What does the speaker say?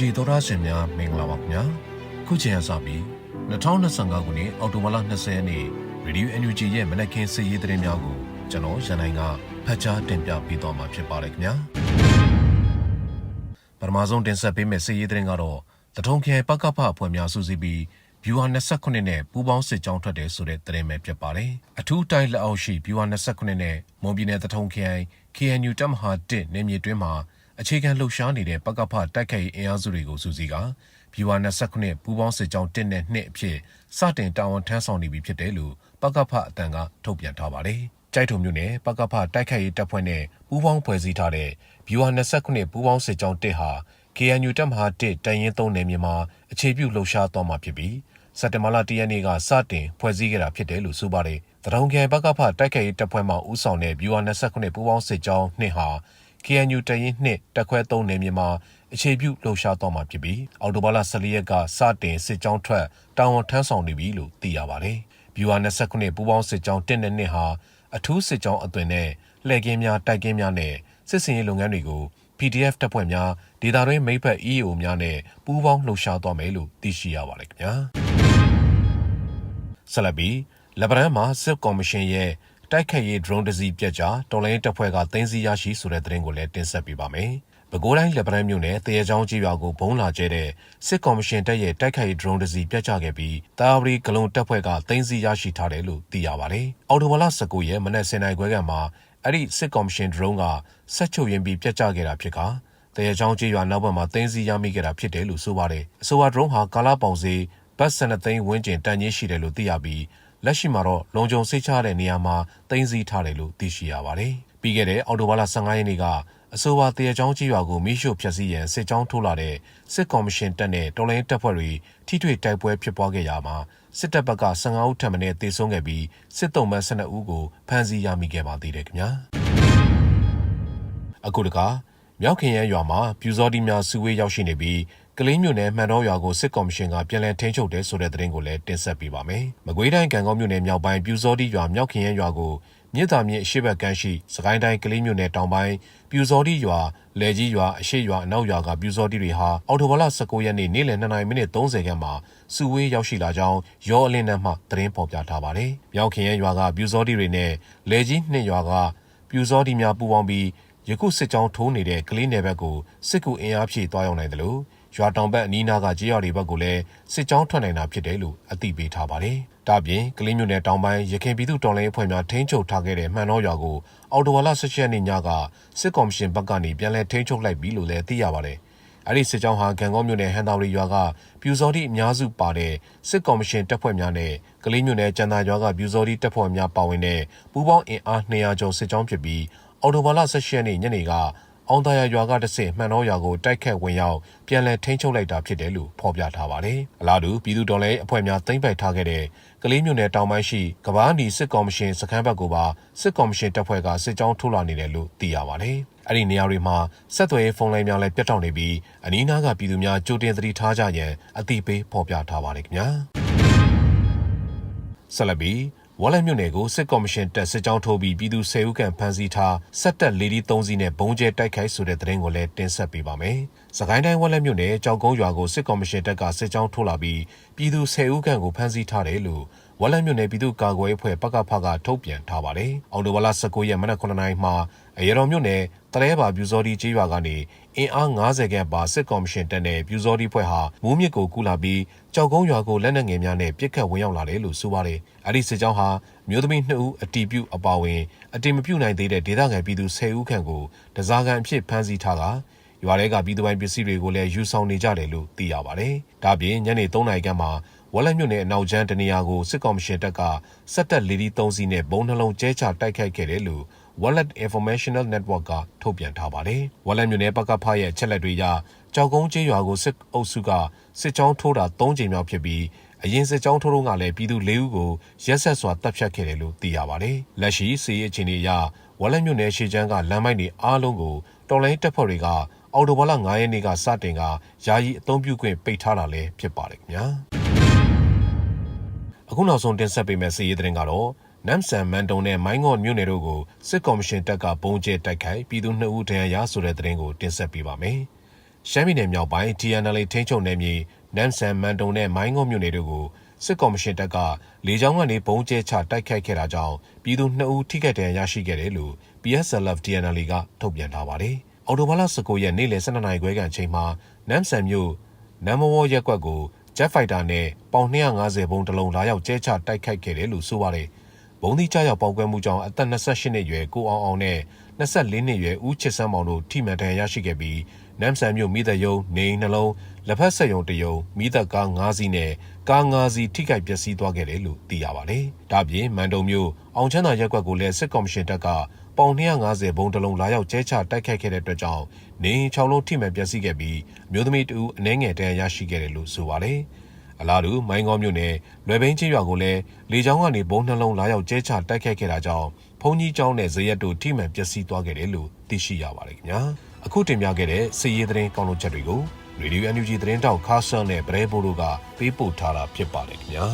NUG သောသားရှင်များမင်္ဂလာပါခင်ဗျာခုချိန်ရစပြီး2025ခုနှစ်အောက်တိုဘာလ20ရက်နေ့ Radio NUG ရဲ့မနက်ခင်းစီးရီးသတင်းများကိုကျွန်တော်ရန်နိုင်ကဖတ်ကြားတင်ပြပေးသွားမှာဖြစ်ပါတယ်ခင်ဗျာပထမဆုံးတင်ဆက်ပေးမယ့်စီးရီးသတင်းကတော့တထုံခရိုင်ပကဖအဖွဲ့များစုစည်းပြီး Viewer 29နဲ့ပူးပေါင်းစစ်ကြောင်းထွက်တယ်ဆိုတဲ့သတင်းပဲဖြစ်ပါတယ်အထူးတိုင်းလက်အောက်ရှိ Viewer 29နဲ့မွန်ပြည်နယ်တထုံခရိုင် KNU တပ်မဟာ1နေမြေတွင်းမှာ အခြေခံလှုပ်ရှားနေတဲ့ပကဖတိုက်ခိုက်ရေးအင်အားစုတွေကိုစုစည်းကဘီဝါ29ပူးပေါင်းစစ်ကြောင်း1နဲ့2အဖြစ်စတင်တာဝန်ထမ်းဆောင်နေပြီဖြစ်တယ်လို့ပကဖအတန်ကထုတ်ပြန်ထားပါတယ်။ကြိုက်ထုံမြို့နယ်ပကဖတိုက်ခိုက်ရေးတပ်ဖွဲ့နဲ့ပူးပေါင်းဖွဲ့စည်းထားတဲ့ဘီဝါ29ပူးပေါင်းစစ်ကြောင်း1ဟာ KNU တပ်မဟာ1တန်ရင်3နယ်မြေမှာအခြေပြုလှုပ်ရှားသွားမှာဖြစ်ပြီးစက်တဘာလ၁ရက်နေ့ကစတင်ဖွဲ့စည်းခဲ့တာဖြစ်တယ်လို့ဆိုပါတယ်။တရုံခရိုင်ဘက်ကဖတိုက်ခိုက်ရေးတပ်ဖွဲ့မှဦးဆောင်တဲ့ဘီဝါ29 ပူးပေါင်းစစ်ကြောင်း2ဟာ KNU တရင်နှစ်တက်ခွဲ3နယ်မြေမှာအခြေပြုလှုပ်ရှားသွားမှာဖြစ်ပြီးအော်တိုဘာလ14ရက်ကစတင်စစ်ကြောင်းထွက်တာဝန်ထမ်းဆောင်နေပြီလို့သိရပါတယ်။ဗျူဟာ29ပူးပေါင်းစစ်ကြောင်း1နဲ့2ဟာအထူးစစ်ကြောင်းအသွင်နဲ့လှည့်ကင်းများတိုက်ကင်းများနဲ့စစ်စင်ရေးလုပ်ငန်းတွေကို PDF တပ်ဖွဲ့များဒေသတွင်းမိဖက် EAO များနဲ့ပူးပေါင်းလှုပ်ရှားသွားမယ်လို့သိရှိရပါတယ်ခင်ဗျာ။ဆလဘီလက်ဗရန်မှာစစ်ကော်မရှင်ရဲ့ တိုက်ခတ်ရေး drone တစ်စီးပြက်ကြတော်လိုင်းတပ်ဖွဲ့ကတင်းစီရရှိဆိုတဲ့သတင်းကိုလည်း တင်ဆက်ပေးပါမယ်။ပဲခူးတိုင်း လက်ပံမြို့နယ်တရေချောင်းကြီးရွာကိုဘုံလာကျဲတဲ့ စစ်ကော်မရှင်တပ်ရဲ့ တိုက်ခိုက်ရေး drone တစ်စီးပြတ်ကျခဲ့ပြီးတာဝရီဂလုံတပ်ဖွဲ့ကတင်းစီရရှိထားတယ်လို့ သိရပါတယ်။အော်တိုဘာလ19ရက် မနက်10:00နာရီခွဲကမှအဲ့ဒီစစ်ကော်မရှင် drone ကဆက်ချုပ်ရင်ပြီးပြတ်ကျခဲ့တာဖြစ်ကတရေချောင်းကြီးရွာ နောက်ဘက်မှာတင်းစီရမိခဲ့တာဖြစ်တယ်လို့ ဆိုပါတယ်။အဆိုပါ drone ဟာ ကာလာပေါင်စီဘတ်12သိန်းဝန်းကျင် တန်ကြီးရှိတယ်လို့ သိရပြီး လက်ရှိမှာတော့လုံခြုံစိတ်ချတဲ့နေရာမှာတင်စီထားတယ်လို့သိရှိရပါတယ်။ပြီးခဲ့တဲ့အော်တိုဘာလ15ရက်နေ့ကအဆိုပါတရချောင်းကြီးရွာကိုမိရှို့ဖျက်ဆီးရန်စစ်ကြောင်းထိုးလာတဲ့စစ်ကော်မရှင်တပ်နဲ့တော်လိုင်းတပ်ဖွဲ့တွေထိတွေ့တိုက်ပွဲဖြစ်ပွားခဲ့ရမှာစစ်တပ်ဘက်က15ဦးထပ်မံတေဆုံးခဲ့ပြီးစစ်တုံးမ12ဦးကိုဖမ်းဆီးရမိခဲ့ပါသေးတယ်ခင်ဗျာ။အခုတခါမြောက်ခင်ရရွာမှာပြူစောတိများစုဝေးရောက်ရှိနေပြီး ကလေးမြို့နယ်မှန်တော်ရွာကိုစစ်ကော်မရှင်ကပြန်လည်ထိန်းချုပ်တယ်ဆိုတဲ့သတင်းကိုလည်းတင်ဆက်ပေးပါမယ်။မကွေးတိုင်းကံကောင်းမြို့နယ်မြောက်ပိုင်းပြူစောတိရွာမြောက်ခင်ရရွာကိုမြစ်သာမြစ်အရှိဘက်ကမ်းရှိစကိုင်းတိုင်းကလေးမြို့နယ်တောင်ပိုင်းပြူစောတိရွာလယ်ကြီးရွာအရှိရွာအနောက်ရွာကပြူစောတိတွေဟာအော်တိုဘလ19ရက်နေ့နေ့လယ်2နာရီမိနစ်30ခန်းမှာစုဝေးရောက်ရှိလာကြောင်းရောအလင်းနှံမှသတင်းပေါ်ပြထားပါတယ်။မြောက်ခင်ရရွာကပြူစောတိတွေနဲ့လယ်ကြီးနှစ်ရွာကပြူစောတိများပူးပေါင်းပြီးယခုစစ်ကြောင်းထိုးနေတဲ့ကလေးနယ်ဘက်ကိုစစ်ကူအင်အားဖြည့်သွားရောက်နိုင်တယ်လို့ ရွာတောင်ဘက်အနီးနားကကြေးရွာတွေဘက်ကိုလည်းစစ်ကြောင်းထွက်နိုင်တာဖြစ်တယ်လို့အသိပေးထားပါတယ်။ဒါ့အပြင်ကလေးမျိုးနယ်တောင်ပိုင်းရခိုင်ပြည်သူတော်လှန်ရေးအဖွဲ့များထိန်းချုပ်ထားခဲ့တဲ့မှန်တော်ရွာကိုအော်တိုဝါလာ၁၈ရက်နေ့ညကစစ်ကော်မရှင်ဘက်ကနေပြန်လည်ထိန်းချုပ်လိုက်ပြီလို့လည်းသိရပါတယ်။အဲ့ဒီစစ်ကြောင်းဟာဂံကောမြို့နယ်ဟန်တော်ရီရွာကပြူစောတိအများစုပါတဲ့စစ်ကော်မရှင်တပ်ဖွဲ့များနဲ့ကလေးမြို့နယ်ကျန်တာရွာကပြူစောတိတပ်ဖွဲ့များပါဝင်တဲ့ပူးပေါင်းအင်အား200ကျော်စစ်ကြောင်းဖြစ်ပြီးအော်တိုဘာလ16ရက်နေ့ညနေက အောင်သာယာရွာကတဆင့်မှန်တော်ရွာကိုတိုက်ခတ်ဝင်ရောက်ပြန်လည်ထိန်းချုပ်လိုက်တာဖြစ်တယ်လို့ဖော်ပြထားပါတယ်။အလားတူပြည်သူတော်လှန်ရေးအဖွဲ့များသိမ်းပိုက်ထားခဲ့တဲ့ကလေးမြို့နယ်တောင်ပိုင်းရှိကဘာနီစစ်ကော်မရှင်စခန်းဘက်ကိုပါစစ်ကော်မရှင်တပ်ဖွဲ့ကစစ်ကြောင်းထိုးလာနေတယ်လို့သိရပါတယ်။အဲ့ဒီနေရာတွေမှာဆက်သွယ်ရေးဖုန်းလိုင်းများလည်းပြတ်တောက်နေပြီးအနီးနားကပြည်သူများကြိုတင်သတိထားကြရန်အသိပေးဖော်ပြထားပါတယ်ခင်ဗျာ။ဆက်လက်ပြီး ဝက်လက်မြို့နယ်ကိုစစ်ကော်မရှင်တပ်စစ်ကြောင်းထိုးပြီးပြည်သူ၁၀ဦးခန့်ဖမ်းဆီးထားစက်တက်လေးဒီ၃စီးနဲ့ဘုံကျဲတိုက်ခိုက်ဆိုတဲ့သတင်းကိုလည်းတင်ဆက်ပေးပါမယ်။စကိုင်းတိုင်းဝက်လက်မြို့နယ်ကြောက်ကုန်းရွာကိုစစ်ကော်မရှင်တပ်ကစစ်ကြောင်းထိုးလာပြီးပြည်သူ၁၀ဦးခန့်ကိုဖမ်းဆီးထားတယ်လို့ဝက်လက်မြို့နယ်ပြည်သူ့ကာကွယ်ရေးအဖွဲ့ပကဖကထုတ်ပြန်ထားပါတယ်။အော်တိုဝလာ19ရက်မနက်9:00နာရီမှာအရတော်မြို့နယ်တရဲပါပြူစောဒီကျေးရွာကနေ အင်အား90ခန့်ပါစစ်ကော်မရှင်တပ်နဲ့ပြူစောဒီဖွဲ့ဟာမူးမြစ်ကိုကူလာပြီးကြောက်ကုန်းရွာကိုလက်နက်ငယ်များနဲ့ပစ်ခတ်ဝင်ရောက်လာတယ်လို့ဆိုပါတယ်။အဲဒီစစ်ကြောင်းဟာမျိုးသမီး2ဦးအတီးပြုတ်အပါဝင်အတီးမပြုတ်နိုင်သေးတဲ့ဒေသခံပြည်သူ10ဦးခန့်ကိုတစားကန်အဖြစ်ဖမ်းဆီးထားတာရွာထဲကပြည်သူပိုင်ပစ္စည်းတွေကိုလည်းယူဆောင်နေကြတယ်လို့သိရပါတယ်။ဒါပြင်ညနေ3နာရီခန့်မှာဝက်လက်မြို့နယ်အနောက်ကျန်းတနေရာကိုစစ်ကောင်မရှင်တပ်ကစက်တက်လီဒီ3စီးနဲ့ဘုံနှလုံးကျဲချတိုက်ခိုက်ခဲ့တယ်လို့ Wallet Informational Network ကထုတ်ပြန်ထားပါတယ်။ Wallet မြို့နယ်ပကဖရဲ့ချက်လက်တွေအရကြောက်ကုန်းကျေးရွာကိုစစ်အုပ်စုကစစ်ကြောင်းထိုးတာ၃ကြိမ်မြောက်ဖြစ်ပြီးအရင်စစ်ကြောင်းထိုးတော့ကလည်းပြည်သူ၄ဦးကိုရက်ဆက်စွာတပ်ဖြတ်ခဲ့တယ်လို့သိရပါတယ်။လက်ရှိစီးရဲချင်းတွေအရဝက်လက်မြို့နယ်ရှေချမ်းကလမ်းမိုက်တွေအားလုံးကိုတော်လိုင်းတပ်ဖွဲ့တွေကအော်တိုဘာလ9ရက်နေ့ကစတင်ကယာယီအုံပြုခွင့်ပိတ်ထားတာလည်းဖြစ်ပါတယ်ခင်ဗျာ။အခုနောက်ဆုံးတင်ဆက်ပေးမယ့်စီးရဲသတင်းကတော့ နမ်ဆန်မန်တုံနဲ့မိုင်းငေါ့မြို့နယ်တို့ကိုစစ်ကော်မရှင်တပ်ကပုံကျဲတိုက်ခိုက်ပြည်သူ2ဦးဒဏ်ရာရဆိုတဲ့သတင်းကိုတင်ဆက်ပေးပါမယ်။ရှမ်းပြည်နယ်မြောက်ပိုင်း TNL ထိန်းချုပ်နယ်မြေနမ်ဆန်မန်တုံနဲ့မိုင်းငုံမြို့နယ်တို့ကိုစစ်ကော်မရှင်တပ်ကလေကြောင်းကနေပုံကျဲချတိုက်ခိုက်ခဲ့တာကြောင့်ပြည်သူ2ဦးထိခိုက်ဒဏ်ရာရရှိခဲ့တယ်လို့ PSLF TNL ကထုတ်ပြန်ထားပါတယ်။အော်တိုဘာလ19ရက်နေ့လယ်12နာရီခွဲကန်ချိန်မှာနမ်ဆန်မြို့နမ်မဝရက်ကွက်ကိုဂျက်ဖိုက်တာနဲ့ပေါင်250ဘုံတစ်လုံးလာရောက်ကျဲချတိုက်ခိုက်ခဲ့တယ်လို့ဆိုပါတယ်။ ဘုံသီးကြားရောက်ပောက်ကွဲမှုကြောင့်အသက်28နှစ်အရွယ်ကိုအောင်အောင်နဲ့24နှစ်အရွယ်ဦးချစ်စန်းမောင်တို့ထိမှန်ဒဏ်ရာရရှိခဲ့ပြီးနမ်ဆန်မြို့မိသက်ယုံနေအိမ်နှလုံးလက်ဖက်ဆက်ယုံတယုံမိသက်ကား9စီးနဲ့ကား9စီးထိခိုက်ပျက်စီးသွားခဲ့တယ်လို့သိရပါတယ်။ဒါ့အပြင်မန်တုံမြို့အောင်ချမ်းသာရက်ကွက်ကိုလည်းစစ်ကော်မရှင်တပ်ကပေါင်250ဘုံတစ်လုံးလာရောက်ကျဲချတိုက်ခိုက်ခဲ့တဲ့အတွက်ကြောင့်နေအိမ်6လုံးထိမှန်ပျက်စီးခဲ့ပြီးမြို့သမီးတဦးအနှဲငယ်ဒဏ်ရာရရှိခဲ့တယ်လို့ဆိုပါတယ်။ အလားတူမိုင်းကောမြို့နယ်လွယ်ဘင်းချင်းရွာကိုလည်းလေကြောင်းကနေဘုံနှလုံးလာရောက်ကျဲချတိုက်ခိုက်ခဲ့တာကြောင့်ဖုန်ကြီးကျောင်းနဲ့ဇရက်တို့ထိမှန်ပျက်စီးသွားခဲ့တယ်လို့သိရှိရပါတယ်ခင်ဗျာအခုတင်ပြခဲ့တဲ့စီရေးသတင်းကောင်းလို့ချက်တွေကိုရေဒီယို NUG သတင်းတောက်ခါဆန်နဲ့ဗရဲဘိုးတို့ကပေးပို့ထားတာဖြစ်ပါတယ်ခင်ဗျာ